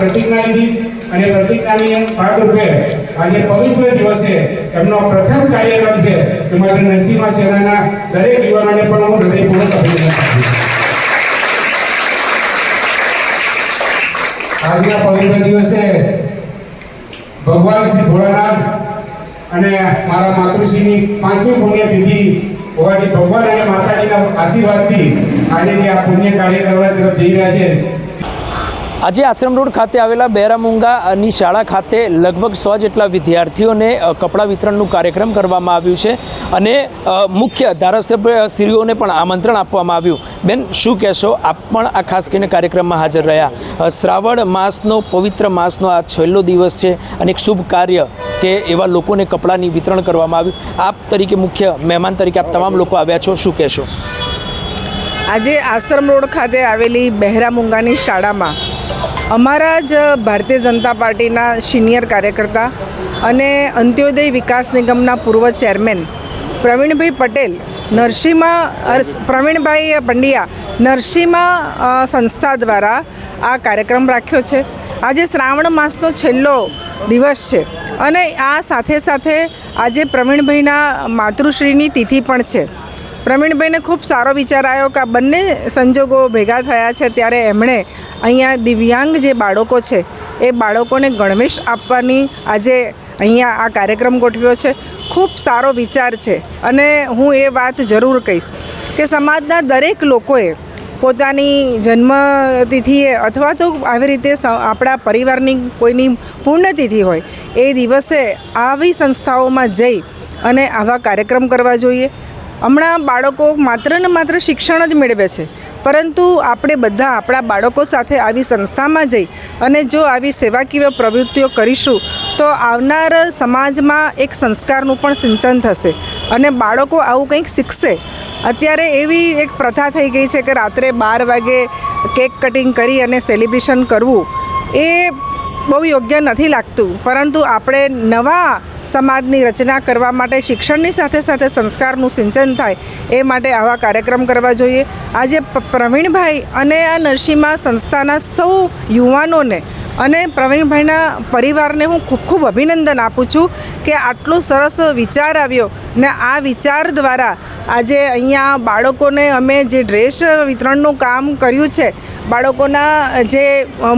પ્રતિજ્ઞા લીધી અને પ્રતિજ્ઞાની ભાગરૂપે આજે પવિત્ર દિવસે એમનો પ્રથમ કાર્યક્રમ છે એ માટે નરસિંહ સેનાના દરેક યુવાનોને પણ હું હૃદયપૂર્વક અભિનંદન આપું આજના પવિત્ર દિવસે ભગવાન શ્રી ભોળાનાથ અને મારા માતૃશ્રીની પાંચમી પુણ્યતિથિ હોવાથી ભગવાન અને માતાજીના આશીર્વાદથી આજે જે આ પુણ્ય કાર્ય કરવા તરફ જઈ રહ્યા છે આજે આશ્રમ રોડ ખાતે આવેલા બેરામુંગાની શાળા ખાતે લગભગ સો જેટલા વિદ્યાર્થીઓને કપડાં વિતરણનું કાર્યક્રમ કરવામાં આવ્યું છે અને મુખ્ય ધારાસભ્ય શ્રીઓને પણ આમંત્રણ આપવામાં આવ્યું. બેન, શું કહેશો? આપ પણ આ ખાસ કરીને કાર્યક્રમમાં હાજર રહ્યા. શ્રાવણ માસનો, પવિત્ર માસનો આ છેલ્લો દિવસ છે અને એક શુભ કાર્ય કે એવા લોકોને કપડાંની વિતરણ કરવામાં આવ્યું. આપ તરીકે મુખ્ય મહેમાન તરીકે આપ તમામ લોકો આવ્યા છો. શું કહેશો? આજે આશ્રમ રોડ ખાતે આવેલી બહેરામુંગાની શાળામાં અમારા જ ભારતીય જનતા પાર્ટીના સિનિયર કાર્યકર્તા અને અંત્યોદય વિકાસ નિગમના પૂર્વ ચેરમેન પ્રવીણભાઈ પટેલ, નરસિંહા પ્રવીણભાઈ પંડ્યા, નરસિંહા સંસ્થા દ્વારા આ કાર્યક્રમ રાખ્યો છે. આજે શ્રાવણ માસનો છેલ્લો દિવસ છે અને આ સાથે સાથે આજે પ્રવીણભાઈના માતૃશ્રીની તિથિ પણ છે. પ્રવીણભાઈને ખૂબ સારો વિચાર આવ્યો કે આ બંને સંજોગો ભેગા થયા છે ત્યારે એમણે અહીંયા દિવ્યાંગ જે બાળકો છે, એ બાળકોને ગણવેશ આપવાની આજે અહીંયા આ કાર્યક્રમ ગોઠવ્યો છે. ખૂબ સારો વિચાર છે અને હું એ વાત જરૂર કહીશ કે સમાજના દરેક લોકોએ પોતાની જન્મતિથિએ અથવા તો આવી રીતે આપણા પરિવારની કોઈની પૂર્ણતિથિ હોય, એ દિવસે આવી સંસ્થાઓમાં જઈ અને આવા કાર્યક્રમ કરવા જોઈએ. હમણાં બાળકો માત્ર ને માત્ર શિક્ષણ જ મેળવે છે. પરંતુ આપણે બધા આપણા બાળકો સાથે આવી સંસ્થામાં જઈ અને જો આવી સેવાકીય પ્રવૃત્તિઓ કરીશું, તો આવનાર સમાજમાં એક સંસ્કારનું પણ સિંચન થશે અને બાળકો આવું કંઈક શીખશે. અત્યારે એવી એક પ્રથા થઈ ગઈ છે કે રાત્રે બાર વાગે કેક કટિંગ કરી અને સેલિબ્રેશન કરવું એ બહુ યોગ્ય નથી લાગતું. પરંતુ આપણે નવા સમાજની રચના કરવા માટે, શિક્ષણની સાથે સાથે સંસ્કારનું સિંચન થાય એ માટે આવા કાર્યક્રમ કરવા જોઈએ. આજે પ્રવીણભાઈ અને આ નરસિંહા સંસ્થાના સૌ યુવાનોને અને પ્રવીણભાઈના પરિવારને હું ખૂબ ખૂબ અભિનંદન આપું છું કે આટલો સરસ વિચાર આવ્યો ને આ વિચાર દ્વારા આજે અહીંયા બાળકોને અમે જે ડ્રેસ વિતરણનું કામ કર્યું છે, બાળકોના જે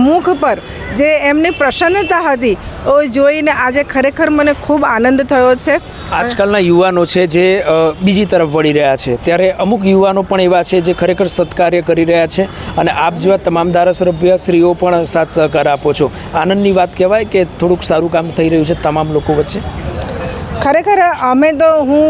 મુખ પર જે એમની પ્રસન્નતા હતી એ જોઈને આજે ખરેખર મને ખૂબ આનંદ થયો છે. આજકાલના યુવાનો છે જે બીજી તરફ વળી રહ્યા છે. ત્યારે અમુક યુવાનો પણ એવા છે જે ખરેખર સત્કાર્ય કરી રહ્યા છે અને આપ જેવા તમામ ધારાસભ્ય શ્રીઓ પણ સાથ સહકાર આપો છો. આનંદની વાત કહેવાય કે થોડુંક સારું કામ થઈ રહ્યું છે તમામ લોકો વચ્ચે? ખરેખર અમે તો હું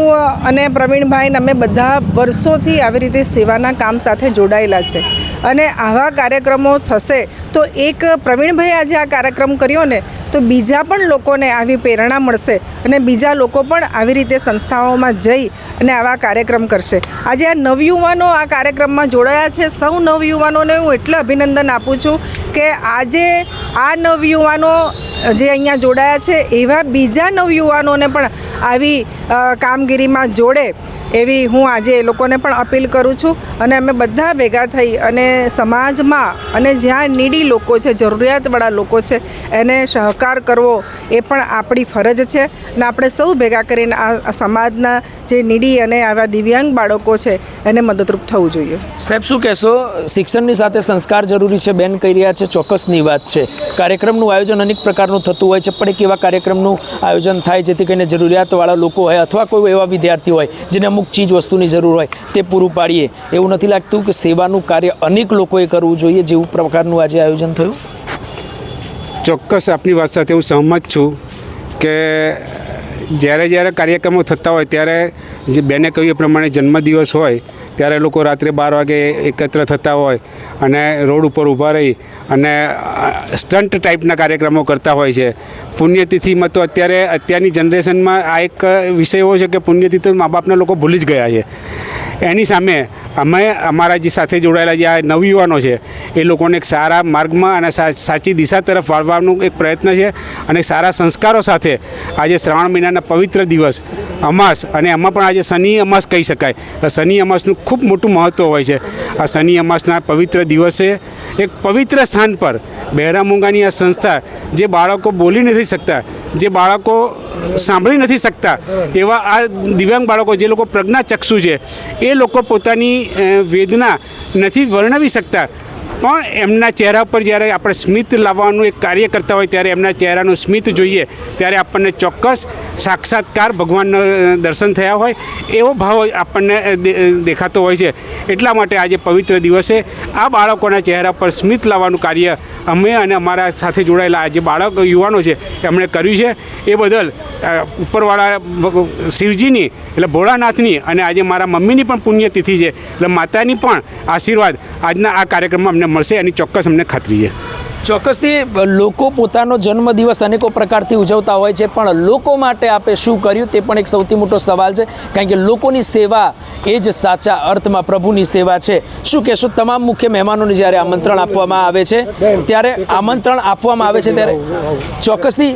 અને પ્રવીણભાઈને અમે બધા વર્ષોથી આવી રીતે સેવાના કામ સાથે જોડાયેલા છે. અને આવા કાર્યક્રમો થશે તો એક પ્રવીણભાઈ આજે આ કાર્યક્રમ કર્યો ને, તો બીજા પણ લોકોને આવી પ્રેરણા મળશે અને બીજા લોકો પણ આવી રીતે સંસ્થાઓમાં જઈ અને આવા કાર્યક્રમ કરશે. આજે આ નવયુવાનો આ કાર્યક્રમમાં જોડાયા છે. સૌ નવયુવાનોને હું એટલે અભિનંદન આપું છું કે આજે આ નવયુવાનો જે અહીંયા જોડાયા છે, એવા બીજા નવયુવાનોને પણ આવી કામગીરીમાં જોડે એવી હું આજે એ લોકોને પણ અપીલ કરું છું અને અમે બધા ભેગા થઈ અને સમાજમાં અને જ્યાં નીડી લોકો છે, જરૂરિયાતવાળા લોકો છે, એને સહકાર કરવો એ પણ આપણી ફરજ છે. અને આપણે સૌ ભેગા કરીને આ સમાજના જે નીડી અને આવા દિવ્યાંગ બાળકો છે, એને મદદરૂપ થવું જોઈએ. સાહેબ, શું કહેશો? શિક્ષણની સાથે સંસ્કાર જરૂરી છે, બેન કહી રહ્યા છે, ચોક્કસની વાત છે. કાર્યક્રમનું આયોજન અનેક પ્રકારનું થતું હોય છે, પણ એક એવા કાર્યક્રમનું આયોજન થાય જેથી કરીને જરૂરિયાતવાળા લોકો હોય અથવા કોઈ એવા વિદ્યાર્થી હોય, જેને અમુક ચીજ વસ્તુની જરૂર હોય તે પૂરું પાડીએ. એવું નથી લાગતું કે સેવાનું કાર્ય અનેક લોકોએ કરવું જોઈએ જેવું પ્રકારનું આજે આયોજન થયું? ચોક્કસ આપની વાત સાથે હું સહમત છું કે જ્યારે જ્યારે કાર્યક્રમો થતા હોય ત્યારે જે બેને કહ્યું એ પ્રમાણે જન્મદિવસ હોય ત્યારે લોકો રાત્રે બાર વાગે એકત્ર થતા હોય અને રોડ ઉપર ઊભા રહી અને સ્ટન્ટ ટાઈપના કાર્યક્રમો કરતા હોય છે. પુણ્યતિથિમાં તો અત્યારે, અત્યારની જનરેશનમાં આ એક વિષય એવો છે કે પુણ્યતિથિ મા બાપના લોકો ભૂલી જ ગયા છે. એની સામે અમે, અમારા જે સાથે જોડાયેલા જે આ નવયુવાનો છે, એ લોકોને એક સારા માર્ગમાં અને સાચી દિશા તરફ વાળવાનું એક પ્રયત્ન છે અને સારા સંસ્કારો સાથે આજે શ્રાવણ મહિનાના પવિત્ર દિવસ, અમાસ અને એમાં પણ આજે શનિ, અમાસ કહી શકાય. શનિ, અમાસનું ખૂબ મોટું મહત્ત્વ હોય છે. આ શનિ અમાસના પવિત્ર દિવસે એક પવિત્ર સ્થાન પર બહેરા મૂંગાની આ સંસ્થા જે બાળકો બોલી નથી શકતા, જે બાળકો સાંભળી નથી શકતા, એવા આ દિવ્યાંગ બાળકો જે લોકો પ્રજ્ઞાચક્ષુ છે, એ લોકો પોતાની વેદના નથી વર્ણવી શકતા. પણ એમના ચહેરા પર જ્યારે આપણે સ્મિત લાવવાનું એક કાર્ય કરતા હોય ત્યારે એમના ચહેરાનું સ્મિત જોઈએ, ત્યારે આપણને ચોક્કસ સાક્ષાત્કાર ભગવાનના દર્શન થયા હોય, એવો ભાવ આપણને દેખાતો હોય છે. એટલા માટે આજે પવિત્ર દિવસે આ બાળકોના ચહેરા પર સ્મિત લાવવાનું કાર્ય અમે અને અમારા સાથે જોડાયેલા જે બાળક યુવાનો છે, એમણે કર્યું છે. એ બદલ ઉપરવાળા શિવજીની, એટલે ભોળાનાથની અને આજે મારા મમ્મીની પણ પુણ્યતિથિ છે. એટલે માતાની પણ આશીર્વાદ આજના આ કાર્યક્રમમાં અમને મળશે એની ચોક્કસ અમને ખાતરી છે. ચોક્કસથી લોકો પોતાનો જન્મદિવસ અનેકો પ્રકારથી ઉજવતા હોય છે પણ લોકો માટે આપે શું કર્યું તે પણ એક સૌથી મોટો સવાલ છે કારણ કે લોકોની સેવા એ જ સાચા અર્થમાં પ્રભુની સેવા છે. શું કહેશો? તમામ મુખ્ય મહેમાનોને જ્યારે આમંત્રણ આપવામાં આવે છે ત્યારે આમંત્રણ આપવામાં આવે છે ત્યારે? ચોક્કસથી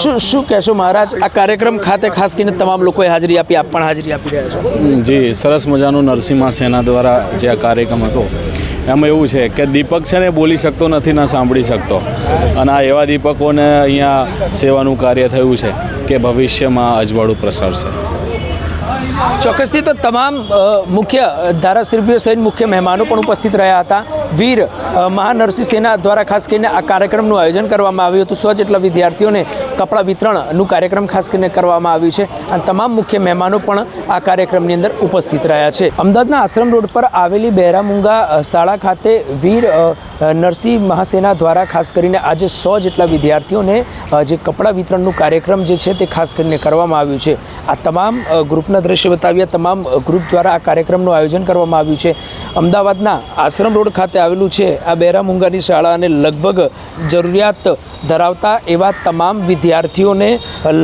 શું શું કહેશો મહારાજ? આ કાર્યક્રમ ખાતે ખાસ કરીને તમામ લોકોએ હાજરી આપી આપ પણ હાજરી આપી રહ્યા છો. જી સરસ મજાનું નરસિંહા સેના દ્વારા જે આ કાર્યક્રમ હતો એમાં એવું છે કે દીપક છે ને બોલી શકતો નથી, ના સાંભળી શકતો. અને આ એવા દીપકોને અહીંયા સેવાનું કાર્ય થયું છે કે ભવિષ્યમાં અજવાળું પ્રસરશે ચોક્કસથી તો તમામ મુખ્ય ધારાસભ્યો સહિત મુખ્ય મહેમાનો પણ ઉપસ્થિત રહ્યા હતા. વીર મહાનરસિંહ સેના દ્વારા ખાસ કરીને આ કાર્યક્રમનું આયોજન કરવામાં આવ્યું હતું. સો જેટલા વિદ્યાર્થીઓને કપડાં વિતરણનું કાર્યક્રમ ખાસ કરીને કરવામાં આવ્યું છે. અને તમામ મુખ્ય મહેમાનો પણ આ કાર્યક્રમની અંદર ઉપસ્થિત રહ્યા છે. અમદાવાદના આશ્રમ રોડ પર આવેલી બહેરામુંગા શાળા ખાતે વીર નરસિંહ મહાસેના દ્વારા ખાસ કરીને આજે સો જેટલા વિદ્યાર્થીઓને જે કપડાં વિતરણનું કાર્યક્રમ જે છે તે ખાસ કરીને કરવામાં આવ્યું છે. આ તમામ ગ્રુપના દ્રશ્ય બતાવ્યા તમામ ગ્રુપ દ્વારા આ કાર્યક્રમનું આયોજન કરવામાં આવ્યું છે. અમદાવાદના આશ્રમ રોડ ખાતે આવેલું છે. આ બેરામુંગાની શાળા અને લગભગ જરૂરિયાત ધરાવતા એવા તમામ વિદ્યાર્થીઓને,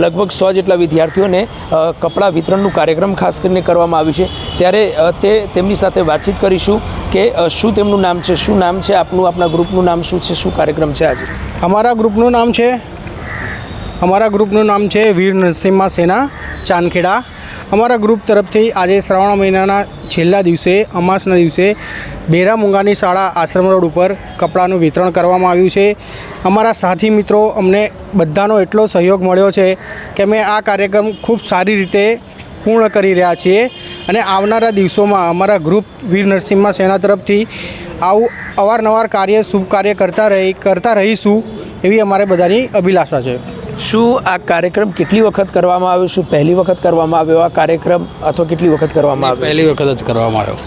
લગભગ સો જેટલા વિદ્યાર્થીઓને કપડાં વિતરણનું કાર્યક્રમ ખાસ કરીને કરવામાં આવ્યું છે. ત્યારે તે તેમની સાથે વાતચીત કરીશું કે શું તેમનું નામ છે, શું નામ છે, આપનું, આપના ગ્રુપનું નામ શું છે, શું કાર્યક્રમ છે આજે? અમારા ગ્રુપનું નામ છે અમારા ગ્રુપનું નામ છે વીર નરસિંહા સેના, ચાંદખેડા. અમારા ગ્રુપ તરફથી આજે શ્રાવણ મહિનાના છેલ્લા દિવસે, અમાસના દિવસે બેરા મુંગાની શાળા આશ્રમ રોડ ઉપર કપડાનું વિતરણ કરવામાં આવ્યું છે. અમારા સાથી મિત્રો અમને બધાનો એટલો સહયોગ મળ્યો છે કે અમે આ કાર્યક્રમ ખૂબ સારી રીતે પૂર્ણ કરી રહ્યા છીએ અને આવનારા દિવસોમાં અમારા ગ્રુપ વીર નરસિંહા સેના તરફથી આવું અવારનવાર કાર્ય, શુભ કાર્ય કરતા રહી, કરતા રહીશું એવી અમારે બધાની અભિલાષા છે. શું આ કાર્યક્રમ કેટલી વખત કરવામાં આવ્યો? શું પહેલી વખત કરવામાં આવ્યો આ કાર્યક્રમ? અથવા કેટલી વખત કરવામાં આવ્યો? પહેલી વખત જ કરવામાં આવ્યો.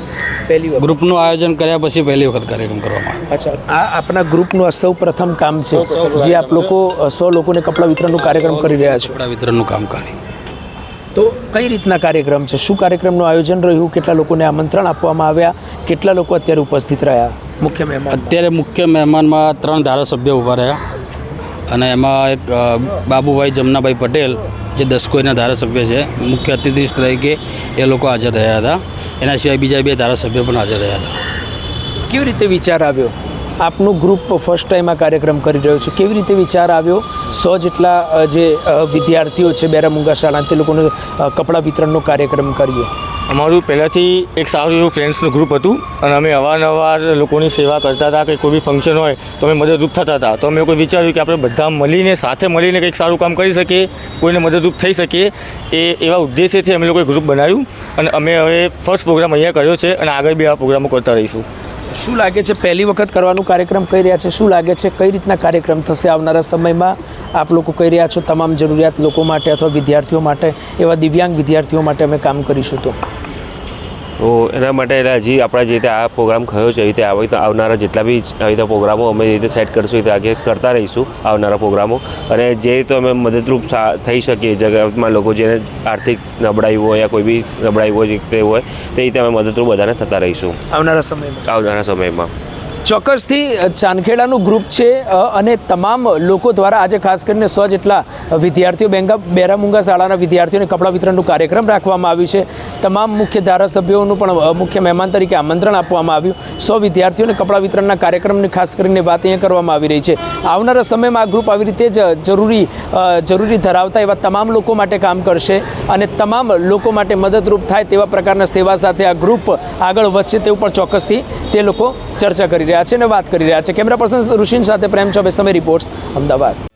પહેલી વખત. ગ્રુપનું આયોજન કર્યા પછી પહેલી વખત કાર્યક્રમ કરવામાં આવ્યો. અચ્છા. આ આપણા ગ્રુપનું સૌ પ્રથમ કામ છે? જે આપ લોકો સો લોકોને કપડાં વિતરણનું કાર્યક્રમ કરી રહ્યા છો. કપડાં વિતરણનું કામ કરી. તો કઈ રીતના કાર્યક્રમ છે? શું કાર્યક્રમનું આયોજન રહ્યું? કેટલા લોકોને આમંત્રણ આપવામાં આવ્યા? કેટલા લોકો અત્યારે ઉપસ્થિત રહ્યા? મુખ્ય મહેમાન. અત્યારે મુખ્ય મહેમાનમાં ત્રણ ધારાસભ્ય ઊભા રહ્યા. અને એમાં એક બાબુભાઈ જમનાભાઈ પટેલ, જે દસકોઈના ધારાસભ્ય છે, મુખ્ય અતિથિ તરીકે એ લોકો હાજર રહ્યા હતા. એના સિવાય બીજા બે ધારાસભ્ય પણ હાજર રહ્યા હતા. કેવી રીતે વિચાર આવ્યો? આપનું ગ્રુપ ફર્સ્ટ ટાઈમ આ કાર્યક્રમ કરી રહ્યો છે. કેવી રીતે વિચાર આવ્યો? સો જેટલા જે વિદ્યાર્થીઓ છે બેરામુંગા શાળા તે લોકોને કપડાં વિતરણનો કાર્યક્રમ કરીએ. અમારું પહેલાંથી એક સારું એવું ફ્રેન્ડ્સનું ગ્રુપ હતું અને અમે અવારનવાર લોકોની સેવા કરતા હતા કે કોઈ બી ફંક્શન હોય તો અમે મદદરૂપ થતા હતા. તો અમે કોઈ વિચાર્યું કે આપણે બધા મળીને સાથે મળીને કંઈક સારું કામ કરી શકીએ, કોઈને મદદરૂપ થઈ શકીએ, એ એવા ઉદ્દેશ્યથી અમે લોકોએ ગ્રુપ બનાવ્યું અને અમે હવે ફર્સ્ટ પ્રોગ્રામ અહીંયા કર્યો છે અને આગળ બી આ પ્રોગ્રામો કરતા રહીશું. શું લાગે છે પહેલી વખત કરવાનું કાર્યક્રમ કરી રહ્યા છે? શું લાગે છે કઈ રીતના કાર્યક્રમ થશે આવનારા સમયમાં? આપ લોકો કહી રહ્યા છો તમામ જરૂરિયાત લોકો માટે અથવા વિદ્યાર્થીઓ માટે, એવા દિવ્યાંગ વિદ્યાર્થીઓ માટે અમે કામ કરીશું તો. તો એના માટે એટલે હજી આપણા જે રીતે આ પ્રોગ્રામ થયો છે એ રીતે આવી રીતે આવનારા જેટલા બી આવી રીતે પ્રોગ્રામો અમે રીતે સેટ કરશું એ રીતે આગળ કરતા રહીશું આવનારા પ્રોગ્રામો અને જે રીતે અમે મદદરૂપ થઈ શકીએ જગતમાં લોકો જેને આર્થિક નબળાઈ હોય યા કોઈ બી નબળાઈ હોય જે હોય તે રીતે અમે મદદરૂપ બધાને થતા રહીશું. આવનારા સમયમાં. આવનારા સમયમાં. ચોક્કસથી ચાંદખેડાનું ગ્રુપ છે અને તમામ લોકો દ્વારા આજે ખાસ કરીને સો જેટલા વિદ્યાર્થીઓ, બેંગા, બેરામુંગા શાળાના વિદ્યાર્થીઓને કપડાં વિતરણનું કાર્યક્રમ રાખવામાં આવ્યું છે. તમામ મુખ્ય ધારાસભ્યોનું પણ મુખ્ય મહેમાન તરીકે આમંત્રણ આપવામાં આવ્યું. સો વિદ્યાર્થીઓને કપડાં વિતરણના કાર્યક્રમની ખાસ કરીને વાત અહીંયા કરવામાં આવી રહી છે. આવનારા સમયમાં આ ગ્રુપ આવી રીતે જ જરૂરી જરૂરી ધરાવતા એવા તમામ લોકો માટે કામ કરશે અને તમામ લોકો માટે મદદરૂપ થાય તેવા પ્રકારના સેવા સાથે આ ગ્રુપ આગળ વધશે તેવું પણ ચોક્કસથી તે લોકો ચર્ચા કરી રહ્યા રહ્યા છે અને વાત કરી રહ્યા છે. કેમેરા પર્સન ઋષિન સાથે પ્રેમ ચોબે સમય રિપોર્ટ્સ અમદાવાદ